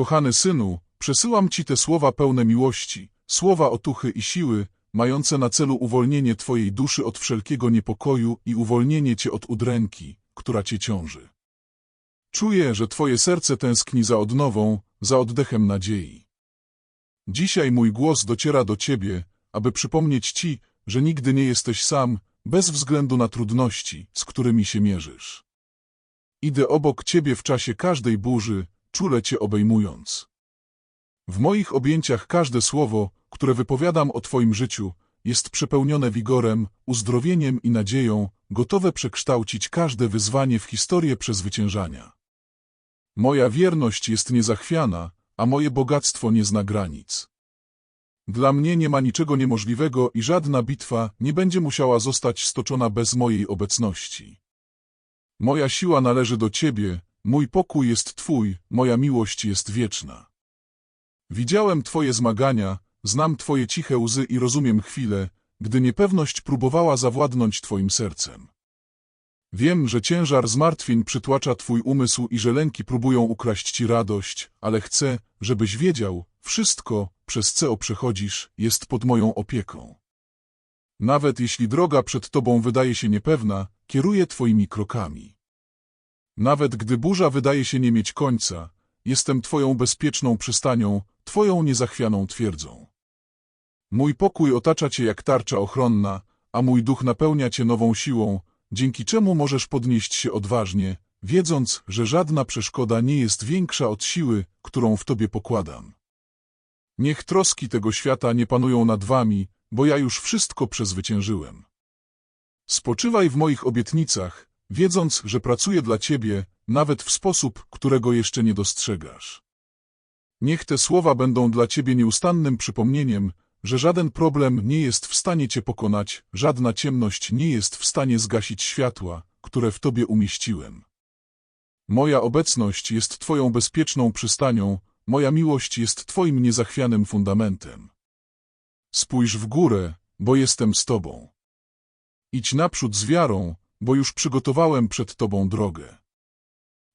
Kochany synu, przesyłam Ci te słowa pełne miłości, słowa otuchy i siły, mające na celu uwolnienie Twojej duszy od wszelkiego niepokoju i uwolnienie Cię od udręki, która Cię ciąży. Czuję, że Twoje serce tęskni za odnową, za oddechem nadziei. Dzisiaj mój głos dociera do Ciebie, aby przypomnieć Ci, że nigdy nie jesteś sam, bez względu na trudności, z którymi się mierzysz. Idę obok Ciebie w czasie każdej burzy, czule Cię obejmując. W moich objęciach każde słowo, które wypowiadam o Twoim życiu, jest przepełnione wigorem, uzdrowieniem i nadzieją, gotowe przekształcić każde wyzwanie w historię przezwyciężania. Moja wierność jest niezachwiana, a moje bogactwo nie zna granic. Dla mnie nie ma niczego niemożliwego i żadna bitwa nie będzie musiała zostać stoczona bez mojej obecności. Moja siła należy do Ciebie, mój pokój jest Twój, moja miłość jest wieczna. Widziałem Twoje zmagania, znam Twoje ciche łzy i rozumiem chwilę, gdy niepewność próbowała zawładnąć Twoim sercem. Wiem, że ciężar zmartwień przytłacza Twój umysł i że lęki próbują ukraść Ci radość, ale chcę, żebyś wiedział, wszystko, przez co przechodzisz, jest pod moją opieką. Nawet jeśli droga przed Tobą wydaje się niepewna, kieruję Twoimi krokami. Nawet gdy burza wydaje się nie mieć końca, jestem Twoją bezpieczną przystanią, Twoją niezachwianą twierdzą. Mój pokój otacza Cię jak tarcza ochronna, a mój duch napełnia Cię nową siłą, dzięki czemu możesz podnieść się odważnie, wiedząc, że żadna przeszkoda nie jest większa od siły, którą w Tobie pokładam. Niech troski tego świata nie panują nad Wami, bo ja już wszystko przezwyciężyłem. Spoczywaj w moich obietnicach, wiedząc, że pracuję dla Ciebie, nawet w sposób, którego jeszcze nie dostrzegasz. Niech te słowa będą dla Ciebie nieustannym przypomnieniem, że żaden problem nie jest w stanie Cię pokonać, żadna ciemność nie jest w stanie zgasić światła, które w Tobie umieściłem. Moja obecność jest Twoją bezpieczną przystanią, moja miłość jest Twoim niezachwianym fundamentem. Spójrz w górę, bo jestem z Tobą. Idź naprzód z wiarą, bo już przygotowałem przed Tobą drogę.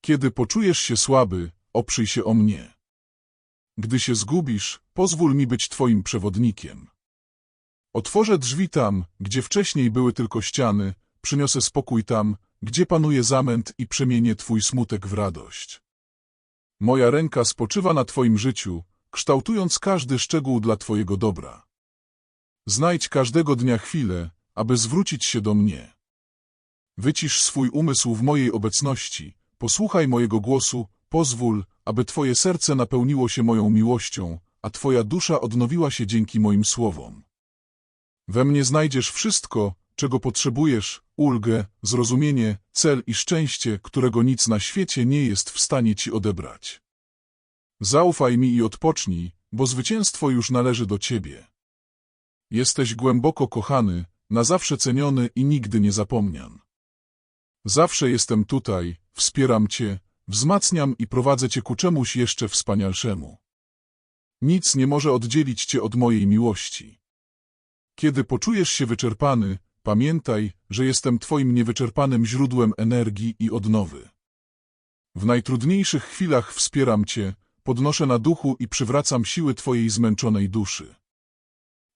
Kiedy poczujesz się słaby, oprzyj się o mnie. Gdy się zgubisz, pozwól mi być Twoim przewodnikiem. Otworzę drzwi tam, gdzie wcześniej były tylko ściany, przyniosę spokój tam, gdzie panuje zamęt i przemienię Twój smutek w radość. Moja ręka spoczywa na Twoim życiu, kształtując każdy szczegół dla Twojego dobra. Znajdź każdego dnia chwilę, aby zwrócić się do mnie. Wycisz swój umysł w mojej obecności, posłuchaj mojego głosu, pozwól, aby Twoje serce napełniło się moją miłością, a Twoja dusza odnowiła się dzięki moim słowom. We mnie znajdziesz wszystko, czego potrzebujesz, ulgę, zrozumienie, cel i szczęście, którego nic na świecie nie jest w stanie Ci odebrać. Zaufaj mi i odpocznij, bo zwycięstwo już należy do Ciebie. Jesteś głęboko kochany, na zawsze ceniony i nigdy nie zapomnian. Zawsze jestem tutaj, wspieram Cię, wzmacniam i prowadzę Cię ku czemuś jeszcze wspanialszemu. Nic nie może oddzielić Cię od mojej miłości. Kiedy poczujesz się wyczerpany, pamiętaj, że jestem Twoim niewyczerpanym źródłem energii i odnowy. W najtrudniejszych chwilach wspieram Cię, podnoszę na duchu i przywracam siły Twojej zmęczonej duszy.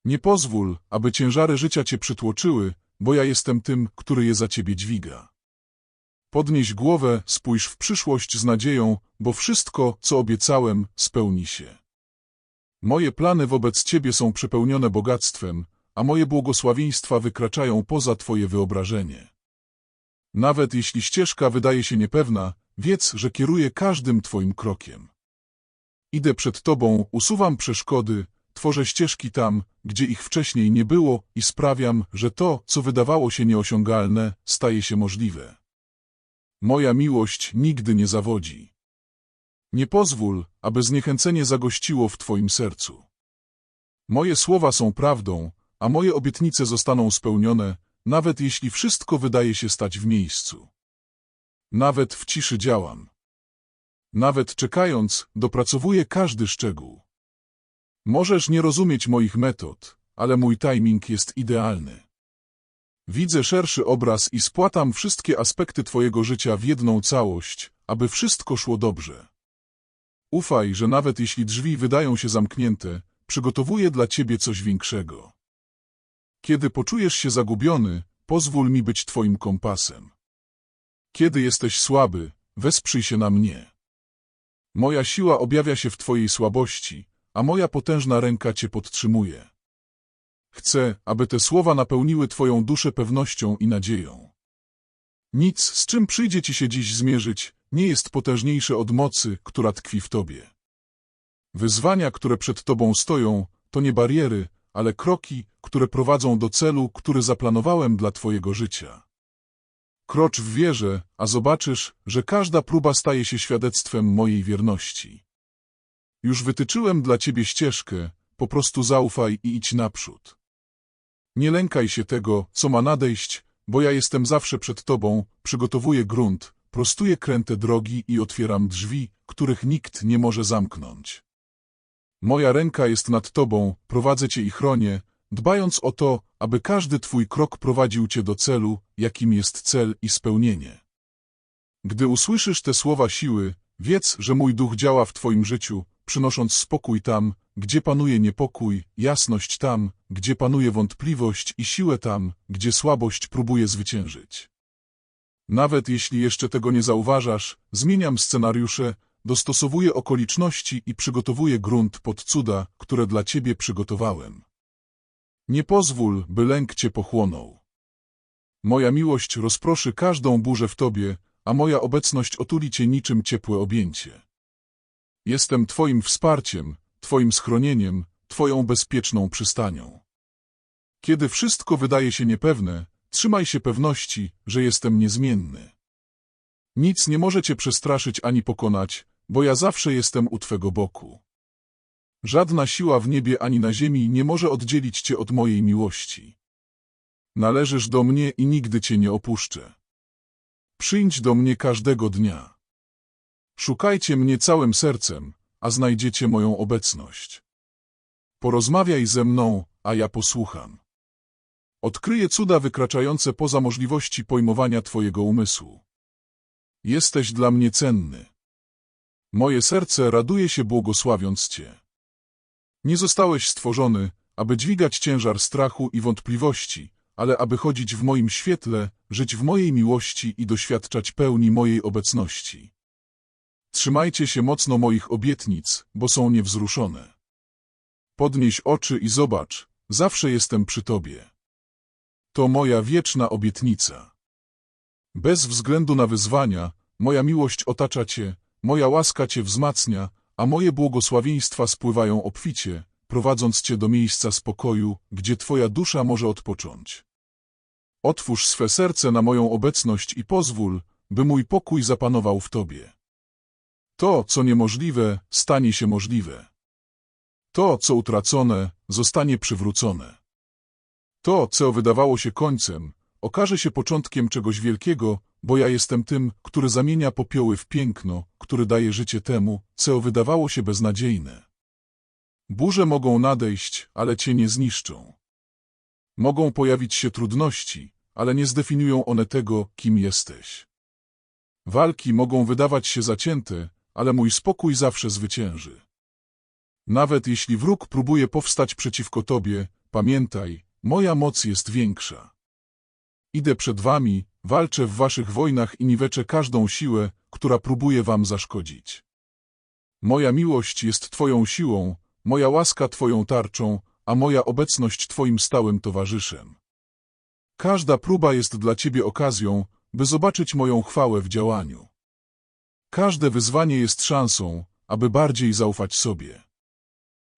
Nie pozwól, aby ciężary życia Cię przytłoczyły, bo ja jestem tym, który je za Ciebie dźwiga. Podnieś głowę, spójrz w przyszłość z nadzieją, bo wszystko, co obiecałem, spełni się. Moje plany wobec Ciebie są przepełnione bogactwem, a moje błogosławieństwa wykraczają poza Twoje wyobrażenie. Nawet jeśli ścieżka wydaje się niepewna, wiedz, że kieruję każdym Twoim krokiem. Idę przed Tobą, usuwam przeszkody, tworzę ścieżki tam, gdzie ich wcześniej nie było i sprawiam, że to, co wydawało się nieosiągalne, staje się możliwe. Moja miłość nigdy nie zawodzi. Nie pozwól, aby zniechęcenie zagościło w Twoim sercu. Moje słowa są prawdą, a moje obietnice zostaną spełnione, nawet jeśli wszystko wydaje się stać w miejscu. Nawet w ciszy działam. Nawet czekając, dopracowuję każdy szczegół. Możesz nie rozumieć moich metod, ale mój timing jest idealny. Widzę szerszy obraz i spłatam wszystkie aspekty Twojego życia w jedną całość, aby wszystko szło dobrze. Ufaj, że nawet jeśli drzwi wydają się zamknięte, przygotowuję dla ciebie coś większego. Kiedy poczujesz się zagubiony, pozwól mi być twoim kompasem. Kiedy jesteś słaby, wesprzyj się na mnie. Moja siła objawia się w twojej słabości, a moja potężna ręka cię podtrzymuje. Chcę, aby te słowa napełniły twoją duszę pewnością i nadzieją. Nic, z czym przyjdzie ci się dziś zmierzyć, nie jest potężniejsze od mocy, która tkwi w tobie. Wyzwania, które przed tobą stoją, to nie bariery, ale kroki, które prowadzą do celu, który zaplanowałem dla twojego życia. Krocz w wierze, a zobaczysz, że każda próba staje się świadectwem mojej wierności. Już wytyczyłem dla ciebie ścieżkę, po prostu zaufaj i idź naprzód. Nie lękaj się tego, co ma nadejść, bo ja jestem zawsze przed tobą, przygotowuję grunt, prostuję kręte drogi i otwieram drzwi, których nikt nie może zamknąć. Moja ręka jest nad tobą, prowadzę cię i chronię, dbając o to, aby każdy twój krok prowadził cię do celu, jakim jest cel i spełnienie. Gdy usłyszysz te słowa siły, wiedz, że mój duch działa w twoim życiu, przynosząc spokój tam, gdzie panuje niepokój, jasność tam, gdzie panuje wątpliwość i siłę tam, gdzie słabość próbuje zwyciężyć. Nawet jeśli jeszcze tego nie zauważasz, zmieniam scenariusze, dostosowuję okoliczności i przygotowuję grunt pod cuda, które dla ciebie przygotowałem. Nie pozwól, by lęk cię pochłonął. Moja miłość rozproszy każdą burzę w tobie, a moja obecność otuli cię niczym ciepłe objęcie. Jestem twoim wsparciem, twoim schronieniem, twoją bezpieczną przystanią. Kiedy wszystko wydaje się niepewne, trzymaj się pewności, że jestem niezmienny. Nic nie może cię przestraszyć ani pokonać, bo ja zawsze jestem u twego boku. Żadna siła w niebie ani na ziemi nie może oddzielić cię od mojej miłości. Należysz do mnie i nigdy cię nie opuszczę. Przyjdź do mnie każdego dnia. Szukajcie mnie całym sercem, a znajdziecie moją obecność. Porozmawiaj ze mną, a ja posłucham. Odkryję cuda wykraczające poza możliwości pojmowania Twojego umysłu. Jesteś dla mnie cenny. Moje serce raduje się błogosławiąc Cię. Nie zostałeś stworzony, aby dźwigać ciężar strachu i wątpliwości, ale aby chodzić w moim świetle, żyć w mojej miłości i doświadczać pełni mojej obecności. Trzymajcie się mocno moich obietnic, bo są niewzruszone. Podnieś oczy i zobacz, zawsze jestem przy Tobie. To moja wieczna obietnica. Bez względu na wyzwania, moja miłość otacza Cię, moja łaska Cię wzmacnia, a moje błogosławieństwa spływają obficie, prowadząc Cię do miejsca spokoju, gdzie Twoja dusza może odpocząć. Otwórz swe serce na moją obecność i pozwól, by mój pokój zapanował w Tobie. To, co niemożliwe, stanie się możliwe. To, co utracone, zostanie przywrócone. To, co wydawało się końcem, okaże się początkiem czegoś wielkiego, bo ja jestem tym, który zamienia popioły w piękno, który daje życie temu, co wydawało się beznadziejne. Burze mogą nadejść, ale cię nie zniszczą. Mogą pojawić się trudności, ale nie zdefiniują one tego, kim jesteś. Walki mogą wydawać się zacięte, ale mój spokój zawsze zwycięży. Nawet jeśli wróg próbuje powstać przeciwko tobie, pamiętaj, moja moc jest większa. Idę przed wami, walczę w waszych wojnach i niweczę każdą siłę, która próbuje wam zaszkodzić. Moja miłość jest twoją siłą, moja łaska twoją tarczą, a moja obecność twoim stałym towarzyszem. Każda próba jest dla ciebie okazją, by zobaczyć moją chwałę w działaniu. Każde wyzwanie jest szansą, aby bardziej zaufać sobie.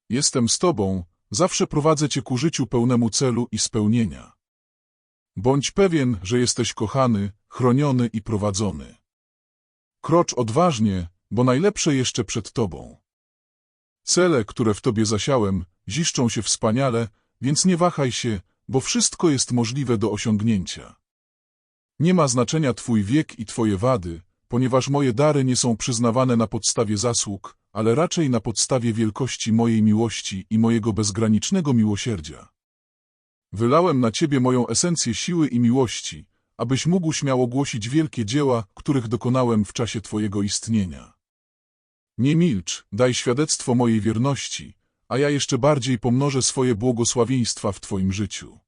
Jestem z Tobą, zawsze prowadzę Cię ku życiu pełnemu celu i spełnienia. Bądź pewien, że jesteś kochany, chroniony i prowadzony. Krocz odważnie, bo najlepsze jeszcze przed Tobą. Cele, które w Tobie zasiałem, ziszczą się wspaniale, więc nie wahaj się, bo wszystko jest możliwe do osiągnięcia. Nie ma znaczenia Twój wiek i Twoje wady, ponieważ moje dary nie są przyznawane na podstawie zasług, ale raczej na podstawie wielkości mojej miłości i mojego bezgranicznego miłosierdzia. Wylałem na Ciebie moją esencję siły i miłości, abyś mógł śmiało głosić wielkie dzieła, których dokonałem w czasie Twojego istnienia. Nie milcz, daj świadectwo mojej wierności, a ja jeszcze bardziej pomnożę swoje błogosławieństwa w Twoim życiu.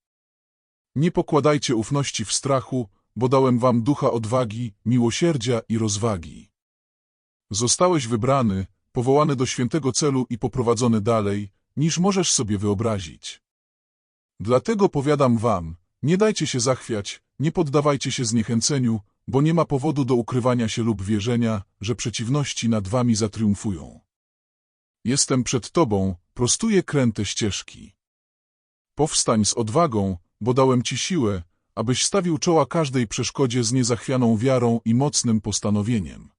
Nie pokładajcie ufności w strachu, bo dałem wam ducha odwagi, miłosierdzia i rozwagi. Zostałeś wybrany, powołany do świętego celu i poprowadzony dalej, niż możesz sobie wyobrazić. Dlatego powiadam wam, nie dajcie się zachwiać, nie poddawajcie się zniechęceniu, bo nie ma powodu do ukrywania się lub wierzenia, że przeciwności nad wami zatriumfują. Jestem przed tobą, prostuję kręte ścieżki. Powstań z odwagą, bo dałem ci siłę, abyś stawił czoła każdej przeszkodzie z niezachwianą wiarą i mocnym postanowieniem.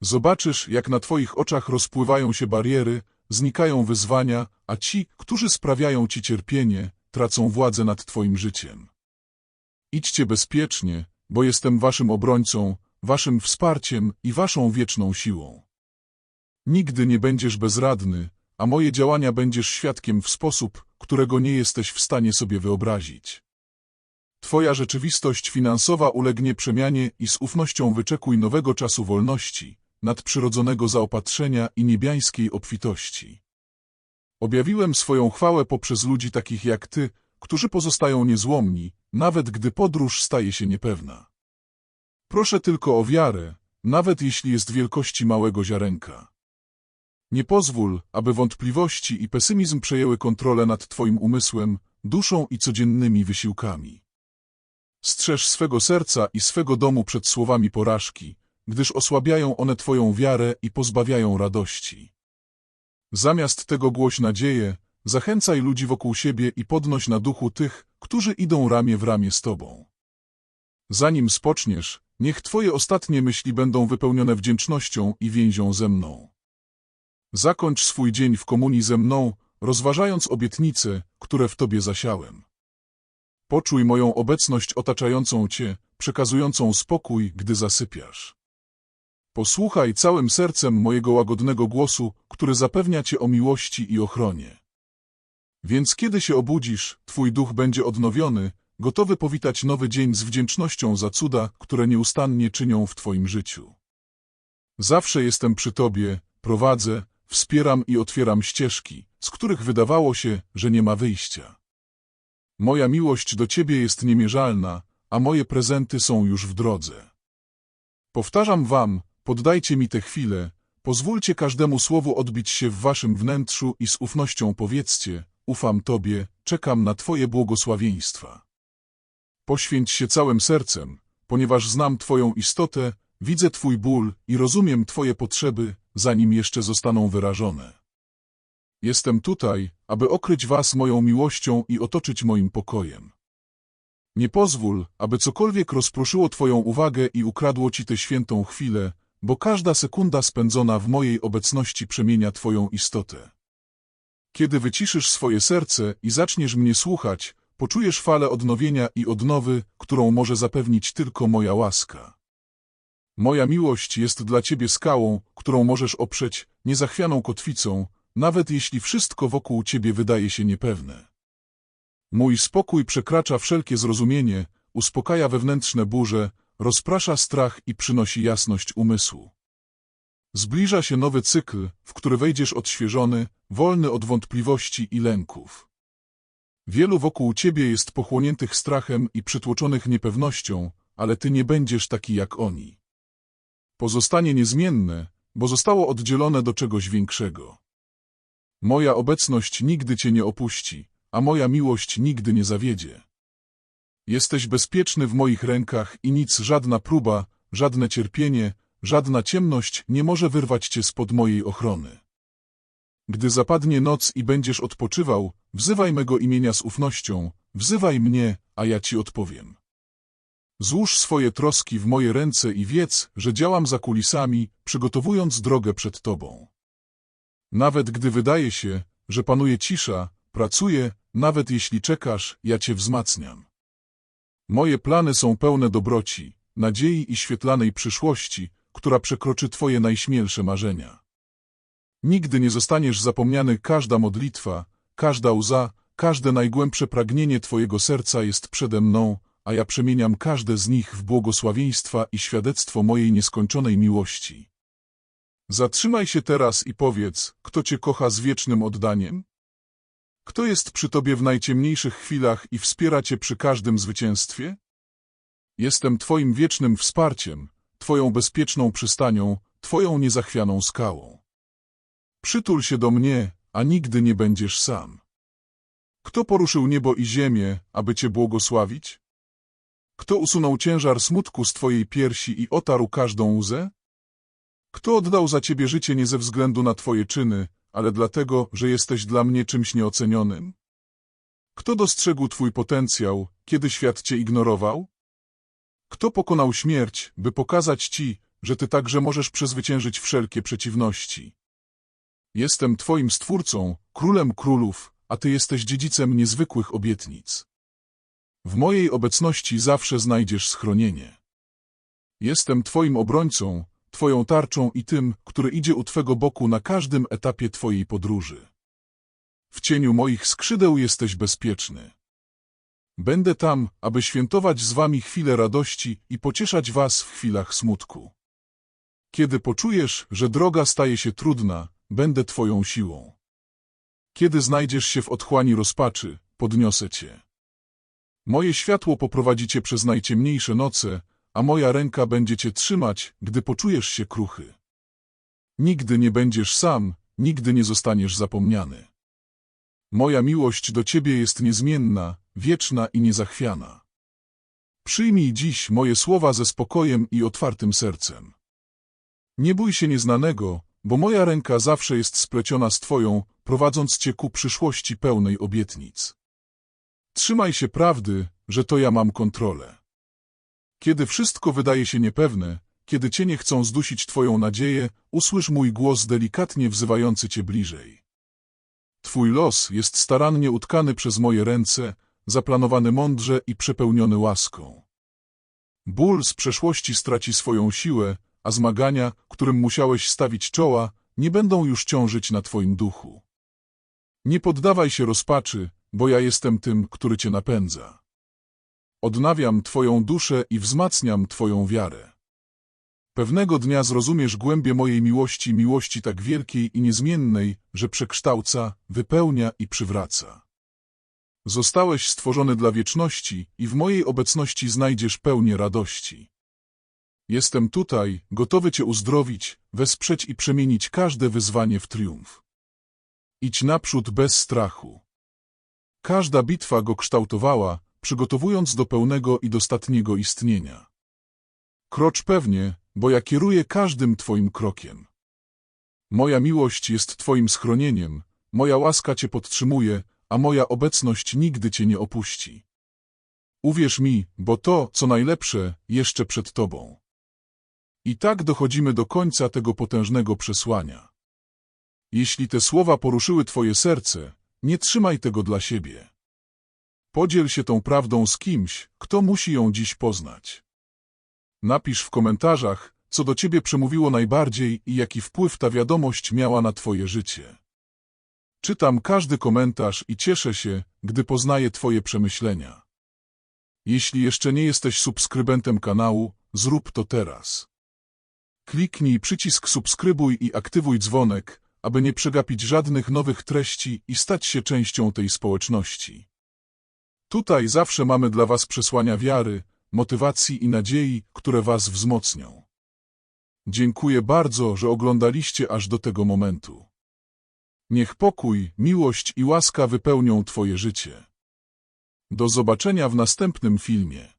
Zobaczysz, jak na twoich oczach rozpływają się bariery, znikają wyzwania, a ci, którzy sprawiają ci cierpienie, tracą władzę nad twoim życiem. Idźcie bezpiecznie, bo jestem waszym obrońcą, waszym wsparciem i waszą wieczną siłą. Nigdy nie będziesz bezradny, a moje działania będziesz świadkiem w sposób, którego nie jesteś w stanie sobie wyobrazić. Twoja rzeczywistość finansowa ulegnie przemianie i z ufnością wyczekuj nowego czasu wolności, nadprzyrodzonego zaopatrzenia i niebiańskiej obfitości. Objawiłem swoją chwałę poprzez ludzi takich jak Ty, którzy pozostają niezłomni, nawet gdy podróż staje się niepewna. Proszę tylko o wiarę, nawet jeśli jest wielkości małego ziarenka. Nie pozwól, aby wątpliwości i pesymizm przejęły kontrolę nad Twoim umysłem, duszą i codziennymi wysiłkami. Strzeż swego serca i swego domu przed słowami porażki, gdyż osłabiają one Twoją wiarę i pozbawiają radości. Zamiast tego głoś nadzieję, zachęcaj ludzi wokół siebie i podnoś na duchu tych, którzy idą ramię w ramię z Tobą. Zanim spoczniesz, niech Twoje ostatnie myśli będą wypełnione wdzięcznością i więzią ze mną. Zakończ swój dzień w komunii ze mną, rozważając obietnice, które w Tobie zasiałem. Poczuj moją obecność otaczającą Cię, przekazującą spokój, gdy zasypiasz. Posłuchaj całym sercem mojego łagodnego głosu, który zapewnia Cię o miłości i ochronie. Więc kiedy się obudzisz, Twój duch będzie odnowiony, gotowy powitać nowy dzień z wdzięcznością za cuda, które nieustannie czynią w Twoim życiu. Zawsze jestem przy Tobie, prowadzę, wspieram i otwieram ścieżki, z których wydawało się, że nie ma wyjścia. Moja miłość do Ciebie jest niemierzalna, a moje prezenty są już w drodze. Powtarzam Wam, poddajcie mi tę chwilę, pozwólcie każdemu słowu odbić się w Waszym wnętrzu i z ufnością powiedzcie, ufam Tobie, czekam na Twoje błogosławieństwa. Poświęć się całym sercem, ponieważ znam Twoją istotę, widzę Twój ból i rozumiem Twoje potrzeby, zanim jeszcze zostaną wyrażone. Jestem tutaj, aby okryć was moją miłością i otoczyć moim pokojem. Nie pozwól, aby cokolwiek rozproszyło twoją uwagę i ukradło ci tę świętą chwilę, bo każda sekunda spędzona w mojej obecności przemienia twoją istotę. Kiedy wyciszysz swoje serce i zaczniesz mnie słuchać, poczujesz falę odnowienia i odnowy, którą może zapewnić tylko moja łaska. Moja miłość jest dla ciebie skałą, którą możesz oprzeć, niezachwianą kotwicą, nawet jeśli wszystko wokół ciebie wydaje się niepewne. Mój spokój przekracza wszelkie zrozumienie, uspokaja wewnętrzne burze, rozprasza strach i przynosi jasność umysłu. Zbliża się nowy cykl, w który wejdziesz odświeżony, wolny od wątpliwości i lęków. Wielu wokół ciebie jest pochłoniętych strachem i przytłoczonych niepewnością, ale ty nie będziesz taki jak oni. Pozostanie niezmienne, bo zostało oddzielone do czegoś większego. Moja obecność nigdy cię nie opuści, a moja miłość nigdy nie zawiedzie. Jesteś bezpieczny w moich rękach i nic, żadna próba, żadne cierpienie, żadna ciemność nie może wyrwać cię spod mojej ochrony. Gdy zapadnie noc i będziesz odpoczywał, wzywaj mego imienia z ufnością, wzywaj mnie, a ja ci odpowiem. Złóż swoje troski w moje ręce i wiedz, że działam za kulisami, przygotowując drogę przed tobą. Nawet gdy wydaje się, że panuje cisza, pracuję, nawet jeśli czekasz, ja cię wzmacniam. Moje plany są pełne dobroci, nadziei i świetlanej przyszłości, która przekroczy twoje najśmielsze marzenia. Nigdy nie zostaniesz zapomniany każda modlitwa, każda łza, każde najgłębsze pragnienie twojego serca jest przede mną, a ja przemieniam każde z nich w błogosławieństwa i świadectwo mojej nieskończonej miłości. Zatrzymaj się teraz i powiedz, kto cię kocha z wiecznym oddaniem? Kto jest przy tobie w najciemniejszych chwilach i wspiera cię przy każdym zwycięstwie? Jestem twoim wiecznym wsparciem, twoją bezpieczną przystanią, twoją niezachwianą skałą. Przytul się do mnie, a nigdy nie będziesz sam. Kto poruszył niebo i ziemię, aby cię błogosławić? Kto usunął ciężar smutku z twojej piersi i otarł każdą łzę? Kto oddał za ciebie życie nie ze względu na twoje czyny, ale dlatego, że jesteś dla mnie czymś nieocenionym? Kto dostrzegł twój potencjał, kiedy świat cię ignorował? Kto pokonał śmierć, by pokazać ci, że ty także możesz przezwyciężyć wszelkie przeciwności? Jestem twoim stwórcą, królem królów, a ty jesteś dziedzicem niezwykłych obietnic. W mojej obecności zawsze znajdziesz schronienie. Jestem twoim obrońcą, twoją tarczą i tym, który idzie u twego boku na każdym etapie twojej podróży. W cieniu moich skrzydeł jesteś bezpieczny. Będę tam, aby świętować z wami chwile radości i pocieszać was w chwilach smutku. Kiedy poczujesz, że droga staje się trudna, będę twoją siłą. Kiedy znajdziesz się w otchłani rozpaczy, podniosę cię. Moje światło poprowadzi cię przez najciemniejsze noce, a moja ręka będzie cię trzymać, gdy poczujesz się kruchy. Nigdy nie będziesz sam, nigdy nie zostaniesz zapomniany. Moja miłość do ciebie jest niezmienna, wieczna i niezachwiana. Przyjmij dziś moje słowa ze spokojem i otwartym sercem. Nie bój się nieznanego, bo moja ręka zawsze jest spleciona z twoją, prowadząc cię ku przyszłości pełnej obietnic. Trzymaj się prawdy, że to ja mam kontrolę. Kiedy wszystko wydaje się niepewne, kiedy cienie chcą zdusić twoją nadzieję, usłysz mój głos delikatnie wzywający cię bliżej. Twój los jest starannie utkany przez moje ręce, zaplanowany mądrze i przepełniony łaską. Ból z przeszłości straci swoją siłę, a zmagania, którym musiałeś stawić czoła, nie będą już ciążyć na twoim duchu. Nie poddawaj się rozpaczy, bo ja jestem tym, który cię napędza. Odnawiam twoją duszę i wzmacniam twoją wiarę. Pewnego dnia zrozumiesz głębie mojej miłości, miłości tak wielkiej i niezmiennej, że przekształca, wypełnia i przywraca. Zostałeś stworzony dla wieczności i w mojej obecności znajdziesz pełnię radości. Jestem tutaj, gotowy Cię uzdrowić, wesprzeć i przemienić każde wyzwanie w triumf. Idź naprzód bez strachu. Każda bitwa go kształtowała, przygotowując do pełnego i dostatniego istnienia. Krocz pewnie, bo ja kieruję każdym Twoim krokiem. Moja miłość jest Twoim schronieniem, moja łaska Cię podtrzymuje, a moja obecność nigdy Cię nie opuści. Uwierz mi, bo to, co najlepsze, jeszcze przed Tobą. I tak dochodzimy do końca tego potężnego przesłania. Jeśli te słowa poruszyły Twoje serce, nie trzymaj tego dla siebie. Podziel się tą prawdą z kimś, kto musi ją dziś poznać. Napisz w komentarzach, co do Ciebie przemówiło najbardziej i jaki wpływ ta wiadomość miała na Twoje życie. Czytam każdy komentarz i cieszę się, gdy poznaję Twoje przemyślenia. Jeśli jeszcze nie jesteś subskrybentem kanału, zrób to teraz. Kliknij przycisk subskrybuj i aktywuj dzwonek, aby nie przegapić żadnych nowych treści i stać się częścią tej społeczności. Tutaj zawsze mamy dla Was przesłania wiary, motywacji i nadziei, które Was wzmocnią. Dziękuję bardzo, że oglądaliście aż do tego momentu. Niech pokój, miłość i łaska wypełnią Twoje życie. Do zobaczenia w następnym filmie.